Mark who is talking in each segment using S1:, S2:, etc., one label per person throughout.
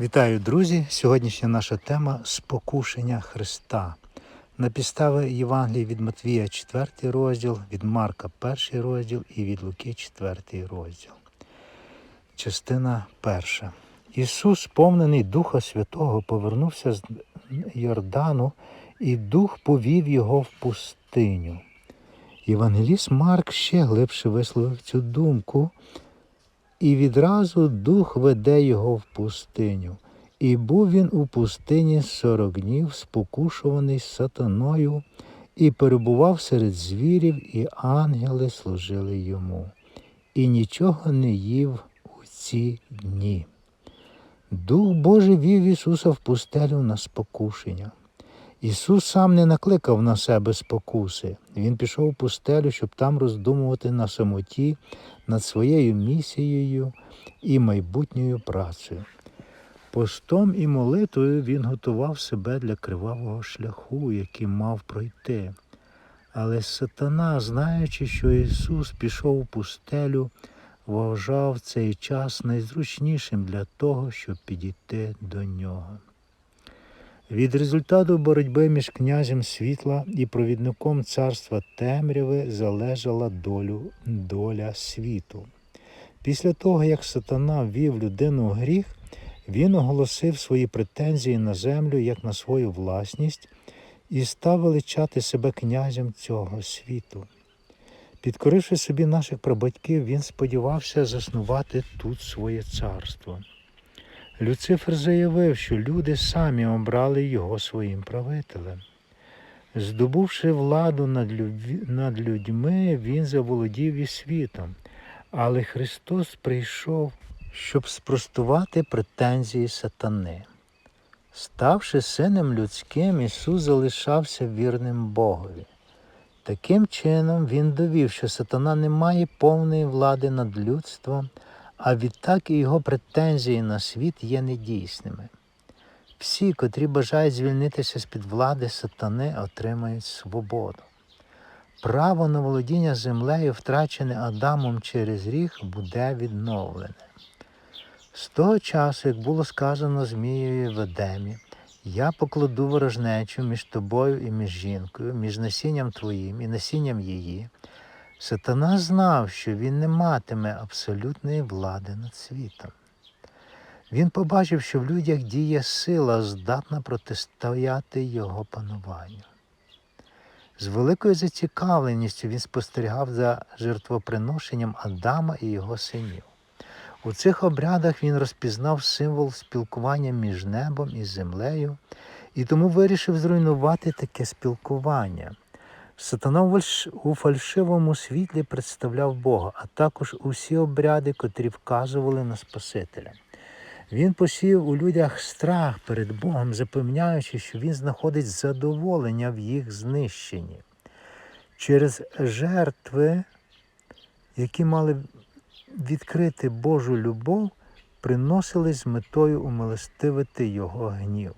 S1: Вітаю, друзі! Сьогоднішня наша тема спокушення Христа. На підставі Євангелії від Матвія 4 розділ, від Марка 1 розділ і від Луки 4 розділ. Частина перша. Ісус, сповнений Духа Святого, повернувся з Йордану, і Дух повів його в пустиню. Євангеліст Марк ще глибше висловив цю думку, і відразу дух веде його в пустиню. І був він у пустині сорок днів, спокушуваний сатаною, і перебував серед звірів, і ангели служили йому. І нічого не їв у ці дні. Дух Божий вів Ісуса в пустелю на спокушення. Ісус сам не накликав на себе спокуси. Він пішов у пустелю, щоб там роздумувати на самоті над своєю місією і майбутньою працею. Постом і молитвою він готував себе для кривавого шляху, який мав пройти. Але сатана, знаючи, що Ісус пішов у пустелю, вважав цей час найзручнішим для того, щоб підійти до нього. Від результату боротьби між князем світла і провідником царства темряви залежала долю, доля світу. Після того, як сатана ввів людину в гріх, він оголосив свої претензії на землю як на свою власність і став величати себе князем цього світу. Підкоривши собі наших прабатьків, він сподівався заснувати тут своє царство. Люцифер заявив, що люди самі обрали його своїм правителем. Здобувши владу над, людьми, він заволодів і світом. Але Христос прийшов, щоб спростувати претензії сатани. Ставши сином людським, Ісус залишався вірним Богові. Таким чином, Він довів, що сатана не має повної влади над людством, а відтак і його претензії на світ є недійсними. Всі, котрі бажають звільнитися з-під влади сатани, отримають свободу. Право на володіння землею, втрачене Адамом через ріг, буде відновлене. З того часу, як було сказано Змією в Едемі, я покладу ворожнечу між тобою і між жінкою, між насінням твоїм і насінням її. Сатана знав, що він не матиме абсолютної влади над світом. Він побачив, що в людях діє сила, здатна протистояти його пануванню. З великою зацікавленістю він спостерігав за жертвоприношенням Адама і його синів. У цих обрядах він розпізнав символ спілкування між небом і землею і тому вирішив зруйнувати таке спілкування. Сатана у фальшивому світлі представляв Бога, а також усі обряди, котрі вказували на Спасителя. Він посіяв у людях страх перед Богом, запевняючи, що він знаходить задоволення в їх знищенні. Через жертви, які мали відкрити Божу любов, приносились з метою умилостивити його гнів.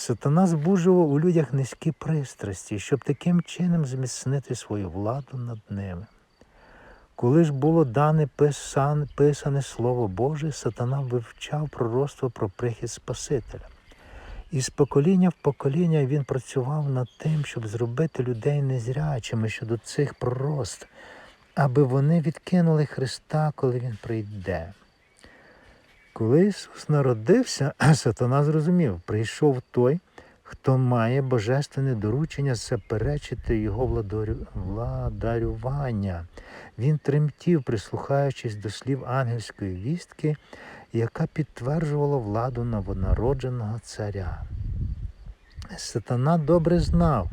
S1: Сатана збуджував у людях низькі пристрасті, щоб таким чином зміцнити свою владу над ними. Коли ж було дане писан, писане Слово Боже, сатана вивчав пророцтво про прихід Спасителя. І з покоління в покоління він працював над тим, щоб зробити людей незрячими щодо цих пророцтв, аби вони відкинули Христа, коли Він прийде. Коли Ісус народився, сатана зрозумів, прийшов той, хто має божественне доручення заперечити його владарю- владарювання. Він тремтів, прислухаючись до слів ангельської вістки, яка підтверджувала владу новонародженого царя. Сатана добре знав,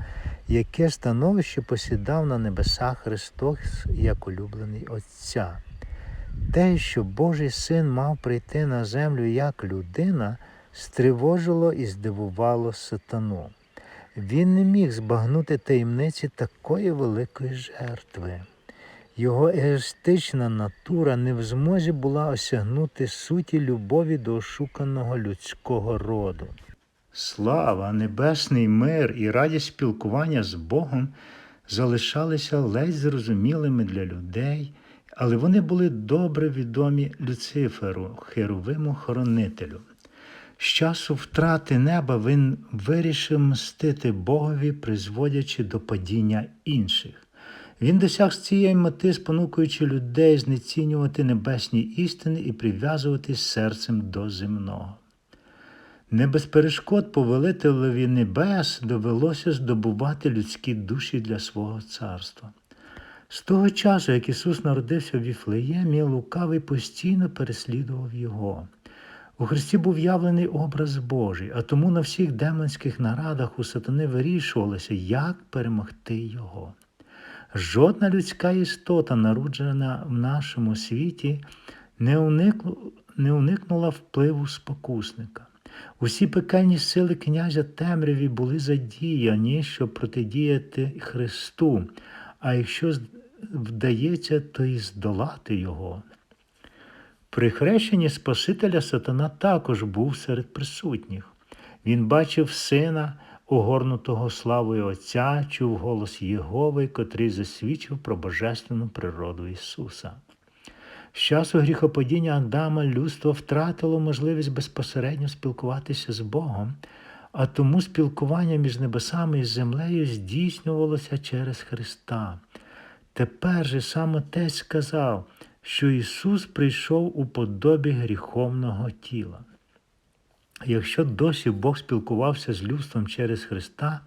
S1: яке становище посідав на небесах Христос як улюблений Отця. Те, що Божий син мав прийти на землю як людина, стривожило і здивувало сатану. Він не міг збагнути таємниці такої великої жертви. Його егоїстична натура не в змозі була осягнути суті любові до ошуканого людського роду. Слава, небесний мир і радість спілкування з Богом залишалися ледь зрозумілими для людей, але вони були добре відомі Люциферу, херовиму хоронителю. З часу втрати неба він вирішив мстити Богові, призводячи до падіння інших. Він досяг з цієї мети, спонукуючи людей знецінювати небесні істини і прив'язуватись серцем до земного. Не без перешкод повелителеві небес довелося здобувати людські душі для свого царства. З того часу, як Ісус народився в Віфлеємі, лукавий постійно переслідував його. У Христі був явлений образ Божий, а тому на всіх демонських нарадах у сатани вирішувалося, як перемогти його. Жодна людська істота, народжена в нашому світі, не, уникло, не уникнула впливу спокусника. Усі пекельні сили князя темряві були задіяні, щоб протидіяти Христу, а якщо вдається, то і здолати його. При хрещенні Спасителя сатана також був серед присутніх. Він бачив сина, огорнутого славою Отця, чув голос Єгови, котрий засвідчив про божественну природу Ісуса. З часу гріхопадіння Адама людство втратило можливість безпосередньо спілкуватися з Богом, а тому спілкування між небесами і землею здійснювалося через Христа. Тепер же сам Отець сказав, що Ісус прийшов у подобі гріховного тіла. Якщо досі Бог спілкувався з людством через Христа,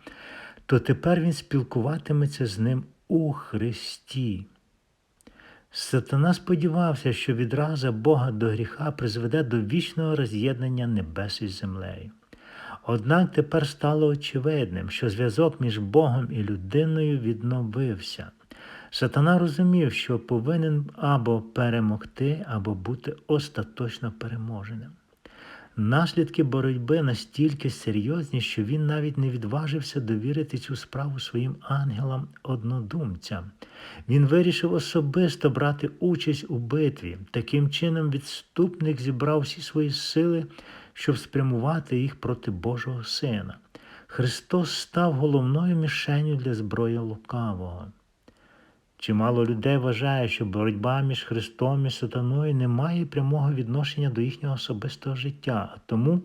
S1: то тепер Він спілкуватиметься з ним у Христі. Сатана сподівався, що відраза Бога до гріха призведе до вічного роз'єднання небес із землею. Однак тепер стало очевидним, що зв'язок між Богом і людиною відновився. Сатана розумів, що повинен або перемогти, або бути остаточно переможеним. Наслідки боротьби настільки серйозні, що він навіть не відважився довірити цю справу своїм ангелам-однодумцям. Він вирішив особисто брати участь у битві. Таким чином, відступник зібрав всі свої сили, щоб спрямувати їх проти Божого Сина. Христос став головною мішенью для зброї лукавого. Чимало людей вважає, що боротьба між Христом і сатаною не має прямого відношення до їхнього особистого життя, а тому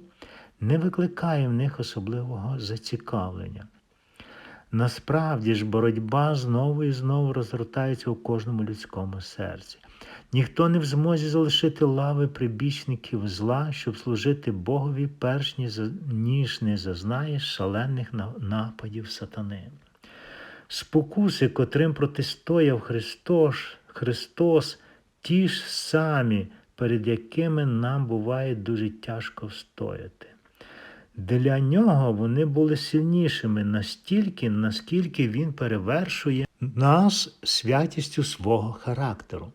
S1: не викликає в них особливого зацікавлення. Насправді ж боротьба знову і знову розгортається у кожному людському серці. Ніхто не в змозі залишити лави прибічників зла, щоб служити Богові, перш ніж не зазнає шалених нападів сатани. Спокуси, котрим протистояв Христос, Христос, ті ж самі, перед якими нам буває дуже тяжко встояти. Для нього вони були сильнішими настільки, наскільки він перевершує нас святістю свого характеру.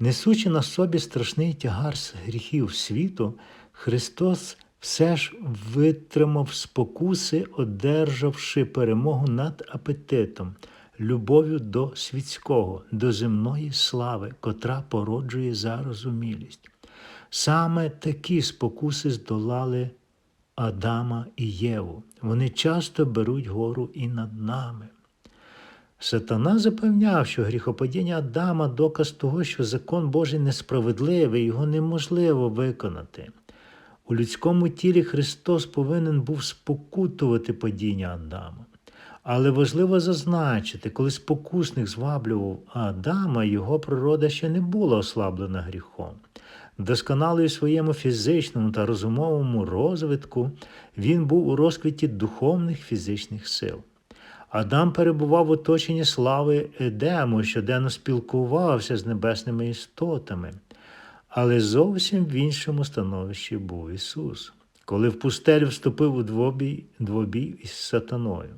S1: Несучи на собі страшний тягар з гріхів світу, Христос все ж витримав спокуси, одержавши перемогу над апетитом, любов'ю до світського, до земної слави, котра породжує зарозумілість. Саме такі спокуси здолали Адама і Єву. Вони часто беруть гору і над нами. Сатана запевняв, що гріхопадіння Адама доказ того, що закон Божий несправедливий, його неможливо виконати. У людському тілі Христос повинен був спокутувати падіння Адама. Але важливо зазначити, коли спокусник зваблював Адама, його природа ще не була ослаблена гріхом. Досконалий у своєму фізичному та розумовому розвитку він був у розквіті духовних фізичних сил. Адам перебував в оточенні слави Едему, щоденно спілкувався з небесними істотами. Але зовсім в іншому становищі був Ісус, коли в пустелю вступив у двобій, двобій із сатаною.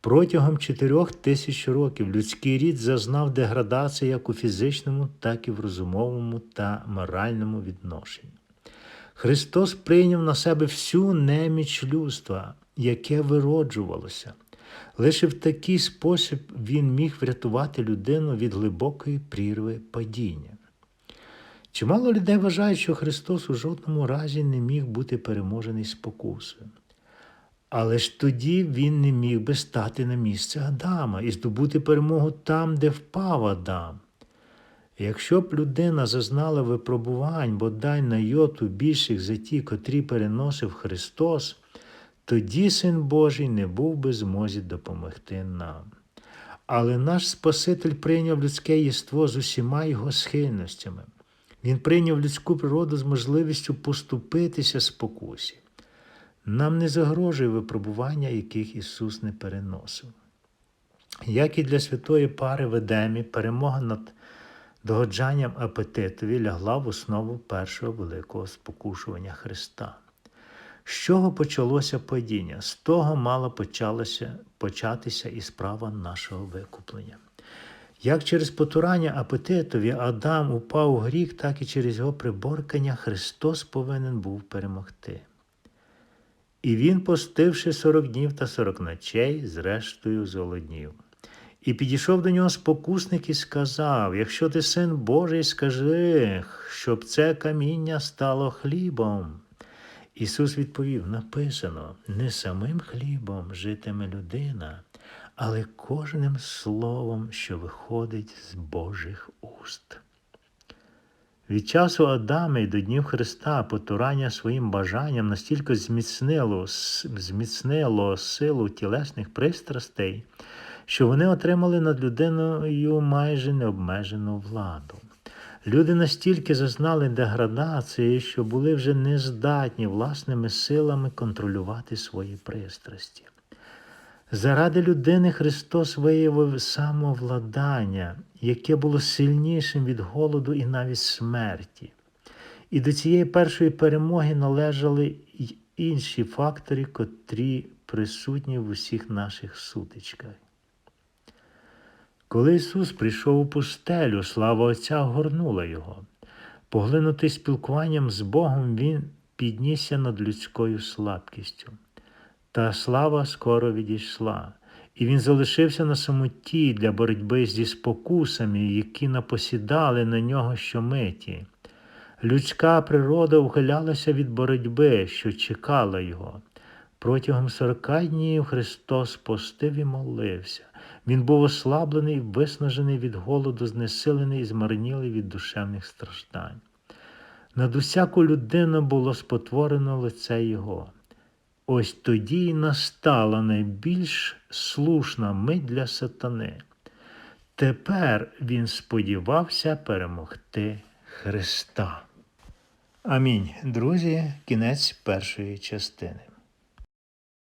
S1: Протягом чотирьох тисяч років людський рід зазнав деградації як у фізичному, так і в розумовому та моральному відношенні. Христос прийняв на себе всю неміч людства, яке вироджувалося. Лише в такий спосіб Він міг врятувати людину від глибокої прірви падіння. Чимало людей вважають, що Христос у жодному разі не міг бути переможений спокусою. Але ж тоді він не міг би стати на місце Адама і здобути перемогу там, де впав Адам. Якщо б людина зазнала випробувань, бодай на йоту більших за ті, котрі переносив Христос, тоді Син Божий не був би змозі допомогти нам. Але наш Спаситель прийняв людське єство з усіма його схильностями. Він прийняв людську природу з можливістю поступитися спокусі. Нам не загрожує випробування, яких Ісус не переносив. Як і для святої пари в Едемі, перемога над догоджанням апетитові лягла в основу першого великого спокушування Христа. З чого почалося падіння? З того мала почалося, початися і справа нашого викуплення. Як через потурання апетитові Адам упав у гріх, так і через його приборкання Христос повинен був перемогти. І він, постивши сорок днів та сорок ночей, зрештою золоднів. І підійшов до нього спокусник і сказав: Якщо ти син Божий, скажи, щоб це каміння стало хлібом. Ісус відповів: написано, не самим хлібом житиме людина, але кожним словом, що виходить з Божих уст. Від часу Адама і до днів Христа потурання своїм бажанням настільки зміцнило, зміцнило силу тілесних пристрастей, що вони отримали над людиною майже необмежену владу. Люди настільки зазнали деградації, що були вже нездатні власними силами контролювати свої пристрасті. Заради людини Христос виявив самовладання, яке було сильнішим від голоду і навіть смерті. І до цієї першої перемоги належали й інші фактори, котрі присутні в усіх наших сутичках. Коли Ісус прийшов у пустелю, слава Отця огорнула його. Поглинутий спілкуванням з Богом, Він піднісся над людською слабкістю. Та слава скоро відійшла, і він залишився на самоті для боротьби зі спокусами, які напосідали на нього щомиті. Людська природа ухилялася від боротьби, що чекала його. Протягом сорока днів Христос постив і молився. Він був ослаблений, виснажений від голоду, знесилений і змарнілий від душевних страждань. Над усяку людину було спотворено лице Його. Ось тоді й настала найбільш слушна мить для сатани. Тепер він сподівався перемогти Христа. Амінь. Друзі, кінець першої частини.